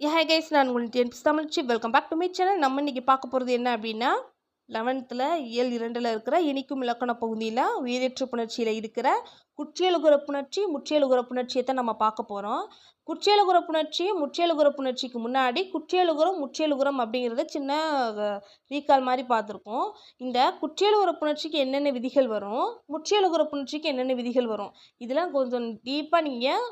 Hey guys நான் உங்கள் TNPSC தமிழ்ச்சி. Welcome back to my channel நம்ம இன்றைக்கி பார்க்க போகிறது என்ன அப்படின்னா லெவன்த்தில் இயல் இரண்டில் இருக்கிற இனிக்கும் இலக்கண பகுதியில் உயிரேற்று புணர்ச்சியில் இருக்கிற குற்றியலுகுற புணர்ச்சி புணர்ச்சியை தான் நம்ம பார்க்க போகிறோம் குற்றியலுகுற புணர்ச்சி புணர்ச்சிக்கு முன்னாடி குற்றியலுகுரம் முற்றியலுகுரம் அப்படிங்கிறத சின்ன ரீகால் மாதிரி பார்த்துருக்கோம் இந்த குற்றியலுகுற புணர்ச்சிக்கு என்னென்ன விதிகள் வரும்? முற்றியலுகுற புணர்ச்சிக்கு என்னென்ன விதிகள் வரும்? இதெல்லாம் கொஞ்சம் டீப்பாக நீங்கள்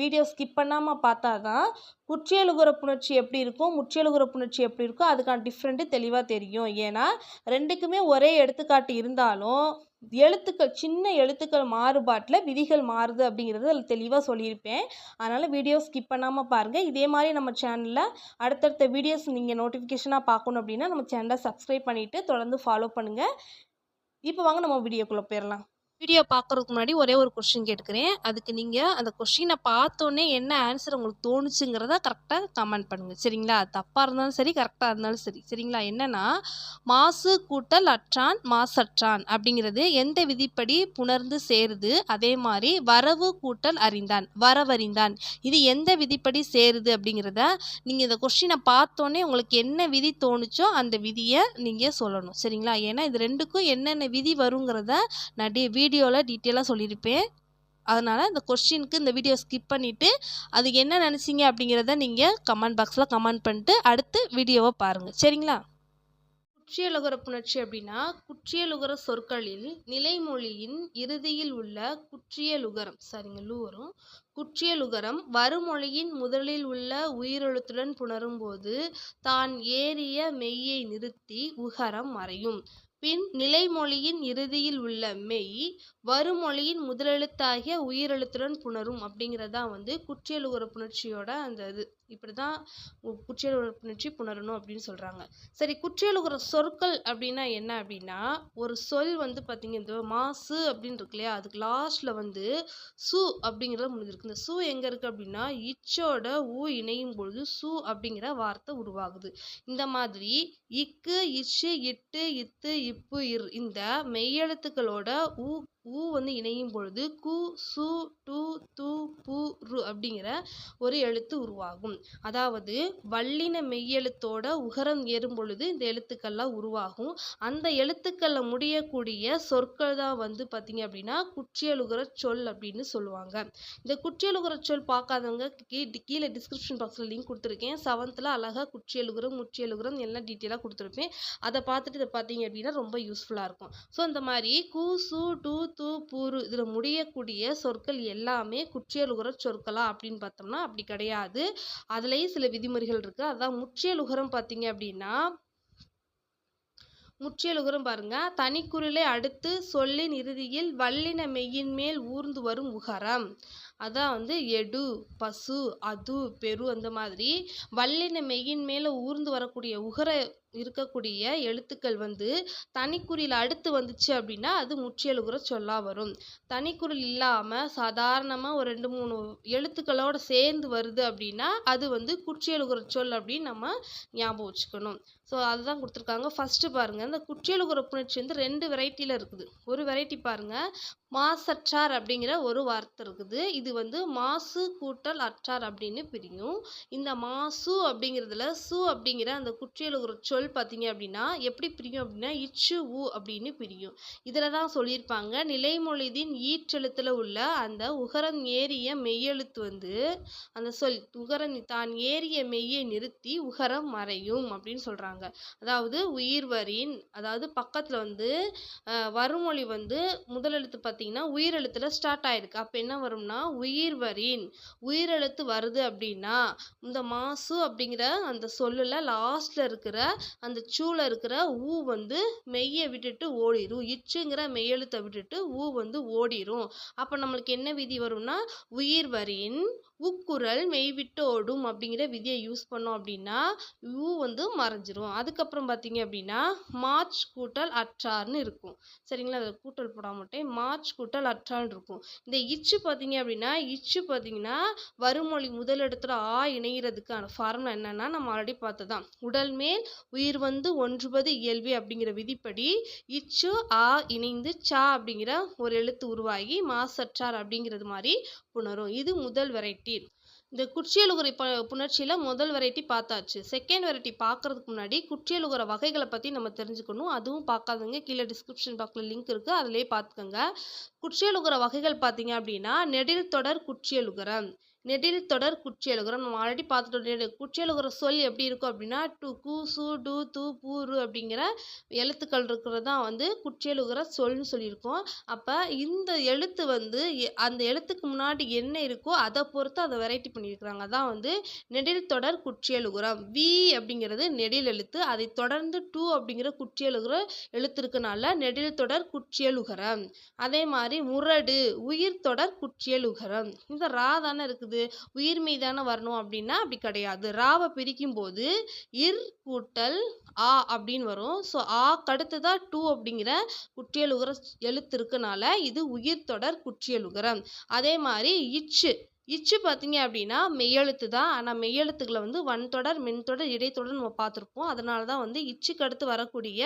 வீடியோ ஸ்கிப் பண்ணாமல் பார்த்தா தான் குற்றியலுகுற புணர்ச்சி எப்படி இருக்கும் முற்றியலுகுற புணர்ச்சி எப்படி இருக்கும் அதுக்கான டிஃப்ரெண்ட்டு தெளிவாக தெரியும். ஏன்னா ரெண்டுக்குமே ஒரே எடுத்துக்காட்டு இருந்தாலும் எழுத்துக்கள் சின்ன எழுத்துக்கள் மாறுபாட்டில் விதிகள் மாறுது அப்படிங்கிறது அதில் தெளிவாக சொல்லியிருப்பேன். அதனால் வீடியோ ஸ்கிப் பண்ணாமல் பாருங்கள் இதே மாதிரி நம்ம சேனலில் அடுத்தடுத்த வீடியோஸ் நீங்கள் நோட்டிஃபிகேஷனாக பார்க்கணும் அப்படின்னா நம்ம சேனலை சப்ஸ்கிரைப் பண்ணிவிட்டு தொடர்ந்து ஃபாலோ பண்ணுங்கள் இப்போ வாங்க நம்ம வீடியோக்குள்ளே போயிடலாம் வீடியோ பார்க்குறதுக்கு முன்னாடி ஒரே ஒரு கொஷின் கேட்குறேன் அதுக்கு நீங்கள் அந்த கொஷினை பார்த்தோன்னே என்ன ஆன்சர் உங்களுக்கு தோணுச்சுங்கிறத கரெக்டாக கமெண்ட் பண்ணுங்கள் சரிங்களா? தப்பாக இருந்தாலும் சரி கரெக்டாக இருந்தாலும் சரி. சரிங்களா? என்னென்னா மாசு கூட்டல் அற்றான் மாசற்றான் அப்படிங்கிறது எந்த விதிப்படி புணர்ந்து சேருது? அதே மாதிரி வரவு கூட்டல் அறிந்தான் வரவறிந்தான். இது எந்த விதிப்படி சேருது அப்படிங்கிறத நீங்கள் இந்த கொஷினை பார்த்தோன்னே உங்களுக்கு என்ன விதி தோணுச்சோ அந்த விதியை நீங்கள் சொல்லணும். சரிங்களா? ஏன்னா இது ரெண்டுக்கும் என்னென்ன விதி வருங்கிறத நான் டி வீடியோவில் டீட்டெயிலாக சொல்லியிருப்பேன். அதனால் இந்த கொஸ்டினுக்கு இந்த வீடியோ ஸ்கிப் பண்ணிவிட்டு அது என்ன நினச்சிங்க அப்படிங்கிறத நீங்கள் கமெண்ட் பாக்ஸில் கமெண்ட் பண்ணிட்டு அடுத்து வீடியோவை பாருங்கள் சரிங்களா? குற்றியலுகர புணர்ச்சி அப்படின்னா குற்றியலுகர சொற்களில் நிலைமொழியின் இறுதியில் உள்ள குற்றியலுகரம். சரிங்க லூ வரும் குற்றியலுகரம் வருமொழியின் முதலில் உள்ள உயிரெழுத்துடன் புணரும்போது தான் ஏறிய மெய்யை நிறுத்தி உகரம் மறையும். பின் நிலைமொழியின் இறுதியில் உள்ள மெய் வருமொழியின் முதலெழுத்தாகிய உயிரெழுத்துடன் புணரும் அப்படிங்கிறதான் வந்து குற்றியலுகர புணர்ச்சியோட அந்த இது. இப்படி தான் குற்றியல் புணர்ச்சி புணரணும் அப்படின்னு சொல்கிறாங்க சரி குற்றியலுகிற சொற்கள் அப்படின்னா என்ன அப்படின்னா ஒரு சொல் வந்து பார்த்தீங்க இந்த மாசு அப்படின்னு இருக்கு இல்லையா? அதுக்கு லாஸ்ட்டில் வந்து சு அப்படிங்கிறத முடிஞ்சிருக்கு இந்த சு எங்கே இருக்குது அப்படின்னா இச்சோட ஊ இணையும் பொழுது சு அப்படிங்கிற வார்த்தை உருவாகுது. இந்த மாதிரி இக்கு இச்சு இட்டு இத்து இப்பு இர் இந்த மெய்யெழுத்துக்களோட ஊ ஊ வந்து இணையும் பொழுது கு சு டு து பு ரு அப்படிங்கிற ஒரு எழுத்து உருவாகும். அதாவது வல்லின மெய்யெழுத்தோட உகரம் ஏறும் பொழுது இந்த எழுத்துக்கள்லாம் உருவாகும். அந்த எழுத்துக்களில் முடியக்கூடிய சொற்கள் தான் வந்து பார்த்தீங்க அப்படின்னா குற்றியலுகர சொல் அப்படின்னு சொல்லுவாங்க. இந்த குற்றியலுகர சொல் பார்க்காதவங்க கீ கீழே டிஸ்கிரிப்ஷன் பாக்ஸில் லிங்க் கொடுத்துருக்கேன். செவன்த்தில் அழகாக குற்றியலுகரம் முற்றியலுகரம் எல்லாம் டீட்டெயிலாக கொடுத்துருப்பேன். அதை பார்த்துட்டு இதை பார்த்தீங்க அப்படின்னா ரொம்ப யூஸ்ஃபுல்லாக இருக்கும். ஸோ இந்த மாதிரி கு சு டு து பூரு இதில் முடியக்கூடிய சொற்கள் எல்லாமே குற்றியலுகர சொற்களா அப்படின்னு பார்த்தோம்னா அப்படி கிடையாது. அதுலேயும் சில விதிமுறைகள் இருக்குது அதான் முற்றியலுகரம் பார்த்தீங்க அப்படின்னா முற்றியலுகரம் பாருங்க. தனிக்குறிலை அடுத்து சொல்லின் இறுதியில் வல்லின மெய்யின் மேல் ஊர்ந்து வரும் உகரம் அதான் வந்து எடு பசு அது பெரு அந்த மாதிரி வல்லின மெய்யின் மேலே ஊர்ந்து வரக்கூடிய உகர இருக்கக்கூடிய எழுத்துக்கள் வந்து தனிக்குறியில் அடுத்து வந்துச்சு அப்படின்னா அது முற்றியலுகுற சொல்லாக வரும். தனிக்குறில் இல்லாமல் சாதாரணமாக ஒரு ரெண்டு மூணு எழுத்துக்களோடு சேர்ந்து வருது அப்படின்னா அது வந்து குற்றியலுகுற சொல் அப்படின்னு நம்ம ஞாபகம் வச்சுக்கணும். ஸோ அதுதான் கொடுத்துருக்காங்க. ஃபஸ்ட்டு பாருங்கள் இந்த குற்றியலுகுற புணர்ச்சி வந்து ரெண்டு வெரைட்டியில் இருக்குது. ஒரு வெரைட்டி பாருங்கள் மாசற்றார் அப்படிங்கிற ஒரு வார்த்தை இருக்குது. இது வந்து மாசு கூட்டல் அற்றார் அப்படின்னு பிரியும். இந்த மாசு அப்படிங்கிறதுல சு அப்படிங்கிற அந்த குற்றியலுகுற சொல் பார்த்தீங்க அப்படின்னா எப்படி பிரியும் அப்படின்னா இச்சு உ அப்படின்னு பிரியும். இதில் தான் சொல்லியிருப்பாங்க. நிலைமொழிதின் ஈற்றெழுத்தில் உள்ள அந்த உகரம் ஏறிய மெய்யெழுத்து வந்து அந்த சொல் உகரம் தான் ஏறிய மெய்யை நிறுத்தி உகரம் மறையும் அப்படின்னு சொல்கிறாங்க அதாவது உயிர்வரின் அதாவது பக்கத்தில் வந்து வருமொழி வந்து முதலெழுத்து பார்த்தீங்கன்னா உயிரெழுத்தில் ஸ்டார்ட் ஆயிருக்கு. அப்போ என்ன வரும்னா உயிர்வரின் உயிரெழுத்து வருது அப்படின்னா இந்த மாசு அப்படிங்கிற அந்த சொல்லில் லாஸ்ட்டில் இருக்கிற அந்த சூல இருக்கிற ஊ வந்து மெய்யை விட்டுட்டு ஓடிடும் இச்சுங்கிற மெய்யெழுத்தை விட்டுட்டு ஊ வந்து ஓடிடும் அப்போ நம்மளுக்கு என்ன விதி வரும்னா உயிர் வரின் உக்குரல் மெய்விட்டு ஓடும் அப்படிங்கிற விதியை யூஸ் பண்ணோம் அப்படின்னா யூ வந்து மறைஞ்சிரும். அதுக்கப்புறம் பார்த்தீங்க அப்படின்னா மார்ச் கூட்டல் அற்றார்னு இருக்கும். சரிங்களா? அதில் கூட்டல் போடாமட்டே மார்ச் கூட்டல் அற்றார்னு இருக்கும். இந்த இச்சு பார்த்தீங்க அப்படின்னா இச்சு பார்த்தீங்கன்னா வருமொழி முதலிடத்தில் ஆ இணைகிறதுக்கான ஃபார்முலா என்னன்னா நம்ம ஆல்ரெடி பார்த்ததான் உடல் மேல் உயிர் வந்து ஒன்றுபது இயல்பு அப்படிங்கிற விதிப்படி இச்சு ஆ இணைந்து சா அப்படிங்கிற ஒரு எழுத்து உருவாகி மாசற்றார் அப்படிங்கிறது மாதிரி புணரும். இது முதல் வெரைட்டி இந்த குற்றியலுகரை ப புணர்ச்சியில் முதல் வெரைட்டி பார்த்தாச்சு. செகண்ட் வெரைட்டி பார்க்கறதுக்கு முன்னாடி குற்றியலுகர வகைகளை பற்றி நம்ம தெரிஞ்சுக்கணும். அதுவும் பார்க்காதவங்க கீழே டிஸ்கிரிப்ஷன் பாக்ஸில் லிங்க் இருக்குது அதிலே பார்த்துக்கோங்க. குற்றியலுகர வகைகள் பார்த்தீங்க அப்படின்னா நெடில் தொடர் குற்றியலுகரம் நெடில் தொடர் குற்றியலுகரம். நம்ம ஆல்ரெடி பார்த்துட்டோம் குற்றியலுகர சொல் எப்படி இருக்கும் அப்படின்னா டு கு சு டு து பூ ரு அப்படிங்கிற எழுத்துக்கள் இருக்கிறது தான் வந்து குற்றியலுகர சொல்னு சொல்லியிருக்கோம். அப்போ இந்த எழுத்து வந்து எ- அந்த எழுத்துக்கு முன்னாடி என்ன இருக்கோ அதை பொறுத்து அதை வெரைட்டி பண்ணியிருக்கிறாங்க. அதான் வந்து நெடில் தொடர் குற்றியலுகரம். வி அப்படிங்கிறது நெடில் எழுத்து. அதை தொடர்ந்து டூ அப்படிங்கிற குற்றியலுகர எழுத்து இருக்கனால நெடில் தொடர் குற்றியலுகரம். அதே மாதிரி முரடு உயிர் தொடர் குற்றியலுகரம். இந்த ரா தானே இருக்குது. உயிர் மீதான வரணும் அப்படின்னா அப்படி கிடையாது. ராவை பிரிக்கும் போது இர் கூட்டல் ஆ அப்படின்னு வரும். ஸோ ஆ கடுத்ததா டூ அப்படிங்கிற குற்றியலுகர எழுத்து இருக்கனால இது உயிர் தொடர் குற்றியலுகரம். அதே மாதிரி இச்சு இச்சு பார்த்தீங்க அப்படின்னா மெய்யெழுத்து தான். ஆனால் மெய்யெழுத்துக்களை வந்து வன்தொடர் மென்தொடர் இடைத்தொடர் நம்ம பார்த்துருப்போம். அதனால தான் வந்து இச்சுக்கு அடுத்து வரக்கூடிய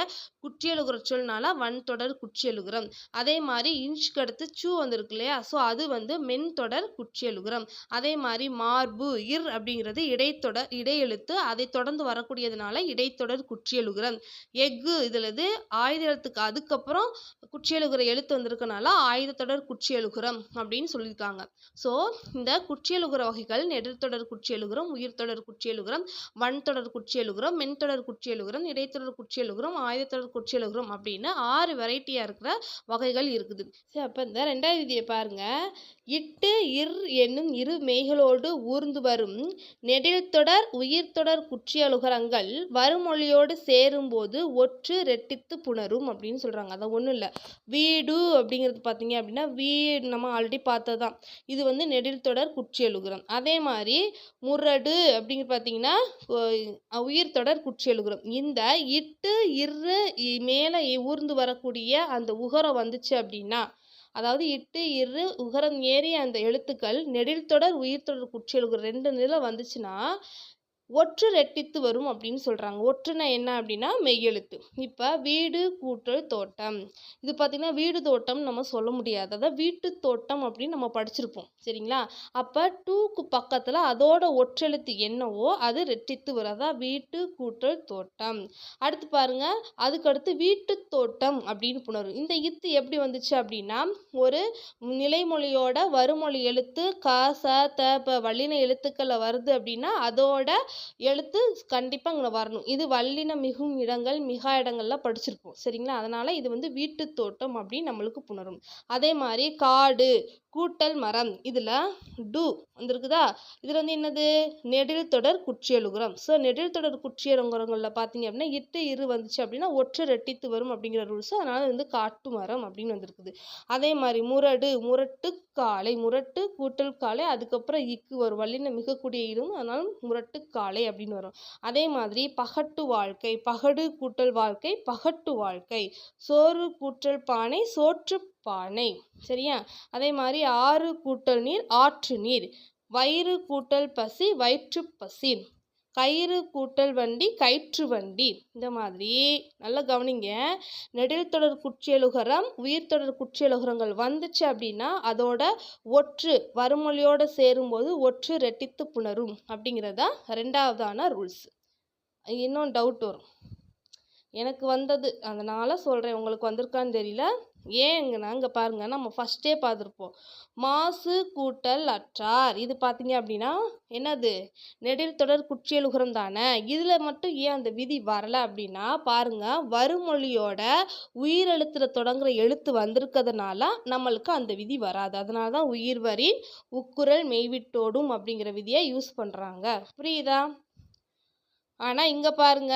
குற்றியலுகிற சொல்னால வன்தொடர் குற்றியலுகரம் அதே மாதிரி இன்ச்சுக்கு அடுத்து சூ வந்திருக்கு இல்லையா? ஸோ அது வந்து மென்தொடர் குற்றியலுகரம் அதே மாதிரி மார்பு இர் அப்படிங்கிறது இடைத்தொடர் இடையெழுத்து அதை தொடர்ந்து வரக்கூடியதுனால இடைத்தொடர் குற்றியலுகரம் எஃகு இதில் இது ஆயுத எழுத்துக்கு அதுக்கப்புறம் குற்றியலுகிற எழுத்து வந்திருக்கனால ஆயுதத்தொடர் குற்றியலுகரம் அப்படின்னு சொல்லியிருக்காங்க. ஸோ இந்த குற்றியலுகர வகைகள் நெடுத்தொடர் குற்றியலுகரம் உயிர்த்தொடர் குற்றியலுகரம் வன்தொடர் குற்றியலுகரம் மென்தொடர் குற்றியலுகரம் இடைத்தொடர் குற்றியலுகரம் ஆயுதத்தொடர் குற்றியலுகரம் அப்படின்னு ஆறு வெரைட்டியாக இருக்கிற வகைகள் இருக்குது. சரி அப்போ இந்த ரெண்டாவது விதியை பாருங்க. இட்டு இர் என்னும் இரு மெய்களோடு ஊர்ந்து வரும் நெடில்தொடர் உயிர்த்தொடர் குற்றியலுகரங்கள் வருமொழியோடு சேரும்போது ஒற்று ரெட்டித்து புணரும் அப்படின்னு சொல்கிறாங்க அதான் ஒன்றும் இல்லை. வீடு அப்படிங்கிறது பார்த்தீங்க அப்படின்னா வீடு நம்ம ஆல்ரெடி பார்த்ததுதான். இது வந்து நெடில்தொடர் தொடர் குற்றியலுகரம் அதே மாதிரி முரடு அப்படிங்கிற பார்த்தீங்கன்னா உயிர் தொடர் குற்றியலுகரம் இந்த இட்டு இரு இ- மேலே ஊர்ந்து வரக்கூடிய அந்த உகரம் வந்துச்சு அப்படின்னா அதாவது இட்டு இரு உகரம் ஏறிய அந்த எழுத்துக்கள் நெடில் தொடர் உயிர் தொடர் குற்றியலுகரம் ரெண்டு நிலை வந்துச்சுன்னா ஒற்று ரெட்டித்து வரும் அப்படின்னு சொல்கிறாங்க ஒற்றுனா என்ன அப்படின்னா மெய்யெழுத்து. இப்போ வீடு கூட்டல் தோட்டம். இது பார்த்திங்கன்னா வீடு தோட்டம் நம்ம சொல்ல முடியாது. அதாவது வீட்டு தோட்டம் அப்படின்னு நம்ம படிச்சிருப்போம். சரிங்களா? அப்போ டூக்கு பக்கத்தில் அதோட ஒற்றெழுத்து என்னவோ அது ரெட்டித்து வரும். அதான் வீட்டு கூட்டல் தோட்டம். அடுத்து பாருங்க. அதுக்கடுத்து வீட்டு தோட்டம் அப்படின்னு புணரும் இந்த இத்து எப்படி வந்துச்சு அப்படின்னா ஒரு நிலைமொழியோட வருமொழி எழுத்து க ச த ப வல்லின எழுத்துக்களில் வருது அப்படின்னா அதோட எழுத்து கண்டிப்பாக அங்கே வரணும். இது வல்லின மிகும் இடங்கள் மிகா இடங்கள்ல படிச்சிருப்போம். சரிங்களா? அதனால இது வந்து வீட்டு தோட்டம் அப்படின்னு நம்மளுக்கு புணரும். அதே மாதிரி காடு கூட்டல் மரம் இதில் டு வந்துருக்குதா? இதில் வந்து என்னது? நெடில் தொடர் குற்றியலுகரம். ஸோ நெடில் தொடர் குற்றியலுகரங்களில் பார்த்தீங்க அப்படின்னா இட்டு இரு வந்துச்சு அப்படின்னா ஒற்றை ரெட்டித்து வரும் அப்படிங்கிற ரூல்ஸ் அதனால வந்து காட்டு மரம் அப்படின்னு வந்திருக்குது. அதே மாதிரி முரடு முரட்டு காளை முரட்டு கூட்டல் காளை அதுக்கப்புறம் இக்கு வரும் வல்லின மிகக்கூடிய இரும் அதனால் முரட்டு காளை அப்படின்னு வரும். அதே மாதிரி பகட்டு வாழ்க்கை பகடு கூட்டல் வாழ்க்கை பகட்டு வாழ்க்கை சோறு கூட்டல் பானை சோற்று பானை சரியா? அதே மாதிரி ஆறு கூட்டல் நீர் ஆற்று நீர் வயிறு கூட்டல் பசி வயிற்று பசி. கயிறு கூட்டல் வண்டி கயிற்று வண்டி. இந்த மாதிரி நல்லா கவனிங்க. நெடில் தொடர் குற்றியலுகரம் உயிர் தொடர் குற்றியலுகரங்கள் வந்துச்சு அப்படின்னா அதோட ஒற்று வறுமொழியோட சேரும்போது ஒற்று ரெட்டித்து புணரும் அப்படிங்கிறதா ரெண்டாவதான ரூல்ஸ் இன்னும் டவுட் வரும். எனக்கு வந்தது அதனால் சொல்கிறேன் உங்களுக்கு வந்திருக்கான்னு தெரியல. ஏங்கன்னா இங்கே பாருங்க நம்ம ஃபஸ்ட்டே பார்த்துருப்போம். மாசு கூட்டல் அற்றார். இது பார்த்தீங்க அப்படின்னா என்னது? நெடில் தொடர் குற்றியலுகரம் தானே? இதில் மட்டும் ஏன் அந்த விதி வரல அப்படின்னா பாருங்க வருமொழியோட உயிரெழுத்தில் தொடங்குற எழுத்து வந்திருக்கிறதுனால நம்மளுக்கு அந்த விதி வராது. அதனால தான் உயிர் வரி உக்குரல் மெய்விட்டோடும் அப்படிங்கிற விதியை யூஸ் பண்ணுறாங்க புரியுதா? ஆனால் இங்கே பாருங்க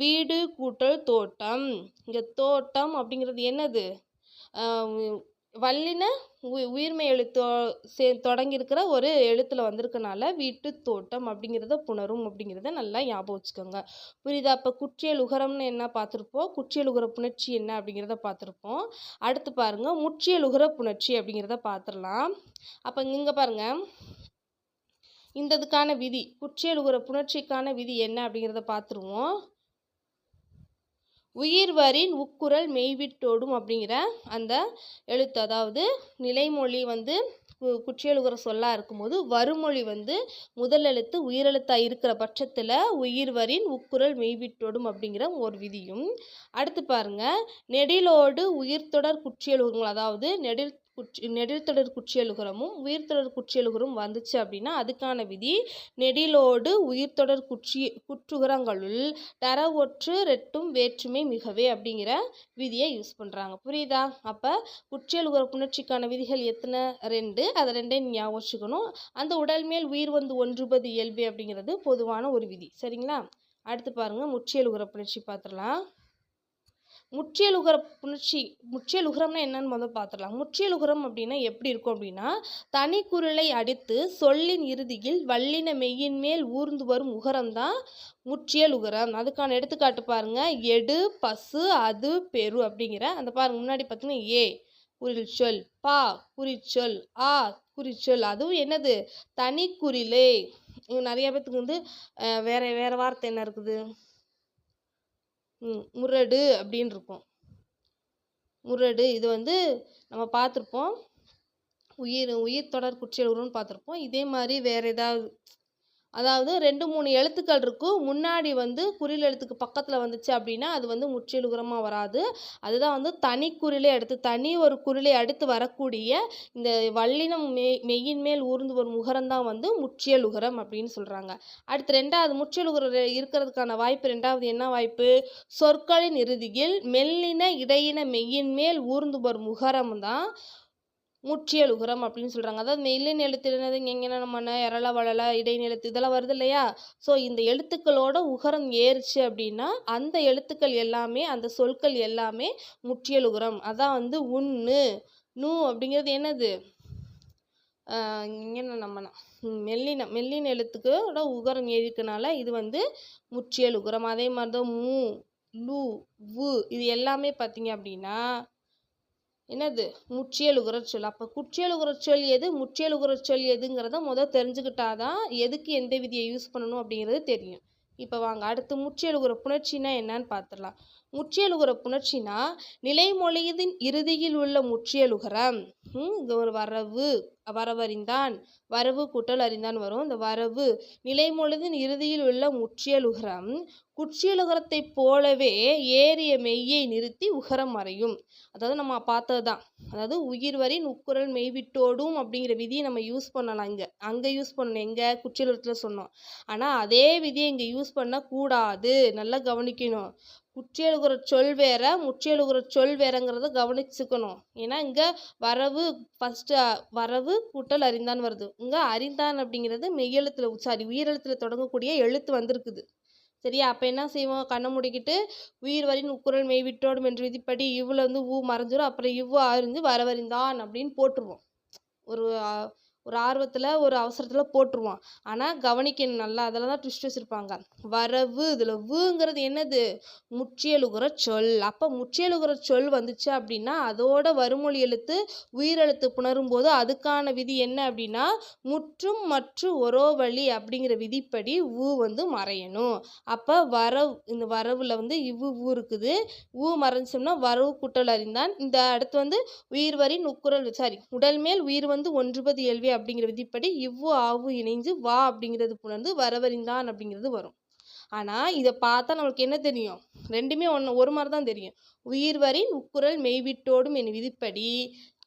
வீடு கூட்டல் தோட்டம். இங்கே தோட்டம் அப்படிங்கிறது என்னது? வல்லின உ- உயிர்மெய் எழுத்தோ சே தொடங்கியிருக்கிற ஒரு எழுத்துல வந்திருக்கனால வீட்டு தோட்டம் அப்படிங்கிறத புணரும் அப்படிங்கிறத நல்லா ஞாபகம் வச்சுக்கோங்க. புரியுதா? அப்போ குற்றியல் உகரம்னு என்ன பார்த்துருப்போம்? குற்றியல் உகர புணர்ச்சி என்ன அப்படிங்கிறத பார்த்துருப்போம். அடுத்து பாருங்கள் முற்றியல் உகர புணர்ச்சி அப்படிங்கிறத பார்த்துடலாம் அப்போ இங்கே பாருங்க இந்த இதுக்கான விதி குற்றியல் உகர புணர்ச்சிக்கான விதி என்ன அப்படிங்கிறத பார்த்துருவோம். உயிர்வரின் உக்குரல் மெய்விட்டோடும் அப்படிங்கிற அந்த எழுத்து. அதாவது நிலைமொழி வந்து குற்றியலுகிற சொல்லாக இருக்கும்போது வருமொழி வந்து முதல் எழுத்து உயிரெழுத்தாக இருக்கிற பட்சத்தில் உயிர்வரின் உக்குரல் மெய்விட்டோடும் அப்படிங்கிற ஒரு விதியும். அடுத்து பாருங்க நெடிலோடு உயிர்த்தொடர் குற்றியலுகங்கள் அதாவது நெடில் குற்றி நெடில்தொடர் குற்றியலுகரமும் உயிர்த்தொடர் குற்றியலுகரும் வந்துச்சு அப்படின்னா அதுக்கான விதி நெடிலோடு உயிர்த்தொடர் குற்றி குற்றுகரங்களுள் தர ஒற்று ரெட்டும் வேற்றுமை மிகவே அப்படிங்கிற விதியை யூஸ் பண்ணுறாங்க புரியுதா? அப்போ குற்றியலுகர புணர்ச்சிக்கான விதிகள் எத்தனை? ரெண்டு. அதை ரெண்டையும் ஞாபகம் வச்சுக்கணும். அந்த உடல் மேல் உயிர் வந்து ஒன்றுபது இயல்பு அப்படிங்கிறது பொதுவான ஒரு விதி. சரிங்களா? அடுத்து பாருங்கள் முற்றியலுகர புணர்ச்சி பார்த்துடலாம். முற்றியலுகர புணர்ச்சி முற்றியலுகரம்னா என்னன்னு முதல் பார்த்துடலாம் முற்றியலுகரம் அப்படின்னா எப்படி இருக்கும் அப்படின்னா தனி குரலை அடித்து சொல்லின் இறுதியில் வல்லின மெய்யின் மேல் ஊர்ந்து வரும் உகரம் தான் முற்றியலுகரம். அதுக்கான எடுத்துக்காட்டு பாருங்க. எடு பசு அது பெரு அப்படிங்கிற அந்த பாருங்க முன்னாடி பார்த்தீங்கன்னா ஏ குறிச்சொல் பா குறிச்சொல் ஆ குறிச்சொல் அதுவும் என்னது? தனி குறிலே நிறைய பேத்துக்கு வந்து வேறு வேற வேற வார்த்தை என்ன இருக்குது? முரடு அப்படின்னு இருக்கும் முரடு இது வந்து நம்ம பார்த்துருப்போம். உயிர் உயிர் தொடர் குற்றியலுகரம்னு பார்த்துருப்போம். இதே மாதிரி வேறு ஏதாவது அதாவது ரெண்டு மூணு எழுத்துக்கள் இருக்கும் முன்னாடி வந்து குறில் எழுத்துக்கு பக்கத்தில் வந்துச்சு அப்படின்னா அது வந்து முற்றியலுகரமாக வராது. அதுதான் வந்து தனி குறிலே அடுத்து தனி ஒரு குறிலை அடுத்து வரக்கூடிய இந்த வல்லினம் மெய் மெய்யின் மேல் ஊர்ந்து வரும் உகரம் வந்து முற்றியலுகரம் அப்படின்னு சொல்கிறாங்க அடுத்து ரெண்டாவது முற்றியலுகரம் இருக்கிறதுக்கான வாய்ப்பு ரெண்டாவது என்ன வாய்ப்பு? சொற்களின் இறுதியில் மெல்லின இடையின மெய்யின் மேல் ஊர்ந்து வரும் உகரம் தான் முற்றியலுகரம் அப்படின்னு சொல்கிறாங்க அதாவது மெல்லின் எழுத்து என்னது? எங்கன்னா மன எரள வளல இடைநிலத்து இதெல்லாம் வருது இல்லையா? ஸோ இந்த எழுத்துக்களோட உகரம் ஏறுச்சு அப்படின்னா அந்த எழுத்துக்கள் எல்லாமே அந்த சொற்கள் எல்லாமே முற்றியலுகரம். அதான் வந்து உன்னு நூ அப்படிங்கிறது என்னது? இங்கே நம்மனா நம்ம மெல்லின மெல்லின எழுத்துக்கோட உகரம் ஏறிக்கனால இது வந்து முற்றியலுகரம். அதே மாதிரி தான் மூ லு வு இது எல்லாமே பார்த்தீங்க அப்படின்னா என்னது? முற்றியலுகர சொல் அப்போ குற்றியலுகர சொல் எது? முற்றியலுகிற சொல் எதுங்கிறத முதல் தெரிஞ்சுக்கிட்டாதான் எதுக்கு எந்த விதியை யூஸ் பண்ணணும் அப்படிங்கிறது தெரியும். இப்போ வாங்க அடுத்து முற்றியலுகர புணர்ச்சினா என்னன்னு பார்த்துடலாம் முற்றியலுகர புணர்ச்சினா நிலைமொழியதின் இறுதியில் உள்ள முற்றியலுகரம். இது ஒரு வரவு. வரவறிந்தான். வரவு கூட்டல் அறிந்தான் வரும். இந்த வரவு நிலைமொழிதின் இறுதியில் உள்ள முற்றியலுகரம். குற்றியலுகரத்தைப் போலவே ஏறிய மெய்யை நிறுத்தி உகரம் மறையும் அதாவது நம்ம பார்த்தது தான் அதாவது உயிர் வரி உக்குரல் மெய்விட்டோடும் அப்படிங்கிற விதியை நம்ம யூஸ் பண்ணலாம் இங்கே. அங்கே யூஸ் பண்ணணும். எங்கே? குற்றியலுகரத்தில் சொன்னோம். ஆனால் அதே விதியை இங்கே யூஸ் பண்ணக்கூடாது. நல்லா கவனிக்கணும். குற்றியலுகர சொல் வேற முற்றியலுகர சொல் வேறங்கிறத கவனிச்சுக்கணும். ஏன்னா இங்கே வரவு ஃபஸ்ட்டு வரவு கூட்டல் அறிந்தான் வருது. இங்கே அறிந்தான் அப்படிங்கிறது மெய்யெழுத்தில் சாரி உயிரெழுத்தில் தொடங்கக்கூடிய எழுத்து வந்திருக்குது. சரியா? அப்போ என்ன செய்வோம்? கண்ணை முடிக்கிட்டு உயிர் வரின் உக்குரல் மெய் விட்டோடும் என்று விதிப்படி இவ்வுல வந்து ஊ மறைஞ்சிரும் அப்புறம் இவ்வு அறிஞ்சு வரவறிந்தான் அப்படின்னு போட்டுருவோம் ஒரு ஒரு ஆர்வத்தில் ஒரு அவசரத்தில் போட்டுருவோம் ஆனால் கவனிக்கணும் நல்லா அதில் தான் ட்விஸ்ட் வச்சுருப்பாங்க. வரவு இதில் வுங்கிறது என்னது? முற்றியலுகிற சொல். அப்போ முற்றியலுகிற சொல் வந்துச்சு அப்படின்னா அதோட வருமொழி எழுத்து உயிரெழுத்து புணரும் போது அதுக்கான விதி என்ன அப்படின்னா முற்றும் மற்றும் ஒரோ வழி அப்படிங்கிற விதிப்படி ஊ வந்து மறையணும். அப்போ வரவு இந்த வரவில் வந்து இவ்வு ஊ இருக்குது. ஊ மறைஞ்சோம்னா வரவு குட்டல் அறிந்தான் இந்த அடுத்து வந்து உயிர் வரி நுக்குரல் சாரி உடல் மேல் உயிர் வந்து ஒன்றுபது எழுவி அப்படிங்கிற விதிப்படி இவ்வு ஆவு இணைஞ்சு வா அப்படிங்கிறது புணர்ந்து வரவறிந்தான் அப்படிங்கிறது வரும். ஆனால் இதை பார்த்தா நம்மளுக்கு என்ன தெரியும்? ரெண்டுமே ஒன்று ஒரு மாதிரி தான் தெரியும். உயிர் வரி உக்குரல் மெய்விட்டோடும் என் விதிப்படி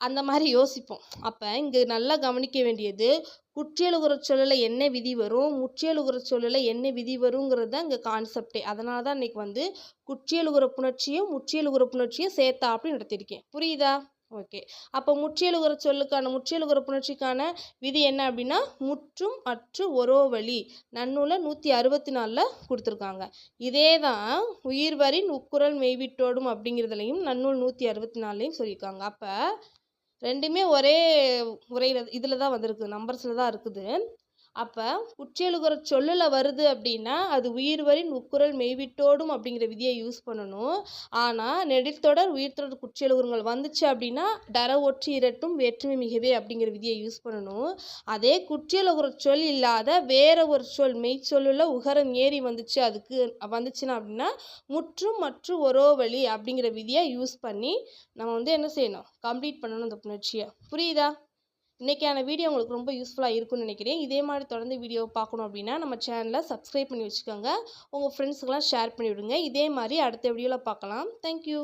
அந்த மாதிரி யோசிப்போம். அப்போ இங்கே நல்லா கவனிக்க வேண்டியது குற்றியலுகுற சொல்லல என்ன விதி வரும் முற்றியலுகுற சொல்லல என்ன விதி வருங்கிறது தான் இங்கே கான்செப்டே அதனால தான் இன்றைக்கி வந்து குற்றியலுகுற புணர்ச்சியும் முற்றியலுகுற புணர்ச்சியும் சேர்த்தா அப்படின்னு நடத்திருக்கேன் புரியுதா? ஓகே. அப்போ முற்றியலுகிற சொல்லுக்கான முற்றியலுகிற புணர்ச்சிக்கான விதி என்ன அப்படின்னா முற்றும் அற்று ஒரோ வழி. நன்னூலை நூற்றி அறுபத்தி நாலில் கொடுத்துருக்காங்க. இதே தான் உயிர்வரின் உக்குரல் மெய்விட்டோடும் அப்படிங்கிறதுலையும் நன்னூல் நூற்றி அறுபத்தி நாலுலையும் சொல்லியிருக்காங்க. அப்போ ரெண்டுமே ஒரே உரையில் இதில் தான் வந்திருக்கு நம்பர்ஸில் தான் இருக்குது. அப்போ குற்றியலுகிற சொல்லில் வருது அப்படின்னா அது உயிர்வரின் உக்குரல் மெய்விட்டோடும் அப்படிங்கிற விதியை யூஸ் பண்ணணும். ஆனால் நெடில்தொடர் உயிர்த்தொடர் குற்றியலுகரங்கள் வந்துச்சு அப்படின்னா டர ஒற்றி இரட்டும் வேற்றுமை மிகவே அப்படிங்கிற விதியை யூஸ் பண்ணணும். அதே குற்றியலுகிற சொல் இல்லாத வேற ஒரு சொல் மெய்ச்சொல்லுல உகரம் ஏறி வந்துச்சு அதுக்கு வந்துச்சுன்னா அப்படின்னா முற்றும் மற்றும் ஒரோ வழி அப்படிங்கிற விதியை யூஸ் பண்ணி நம்ம வந்து என்ன செய்யணும்? கம்ப்ளீட் பண்ணணும் அந்த புணர்ச்சியை. புரியுதா? இன்றைக்கான வீடியோ உங்களுக்கு ரொம்ப யூஸ்ஃபுல்லாக இருக்கும்னு நினைக்கிறேன். இதே மாதிரி தொடர்ந்து வீடியோ பார்க்கணும் அப்படின்னா நம்ம சேனலை சப்ஸ்கிரைப் பண்ணி வச்சுக்கோங்க. உங்கள் ஃப்ரெண்ட்ஸுக்கெல்லாம் ஷேர் பண்ணி விடுங்க இதே மாதிரி அடுத்த வீடியோவில் பார்க்கலாம். தேங்க்யூ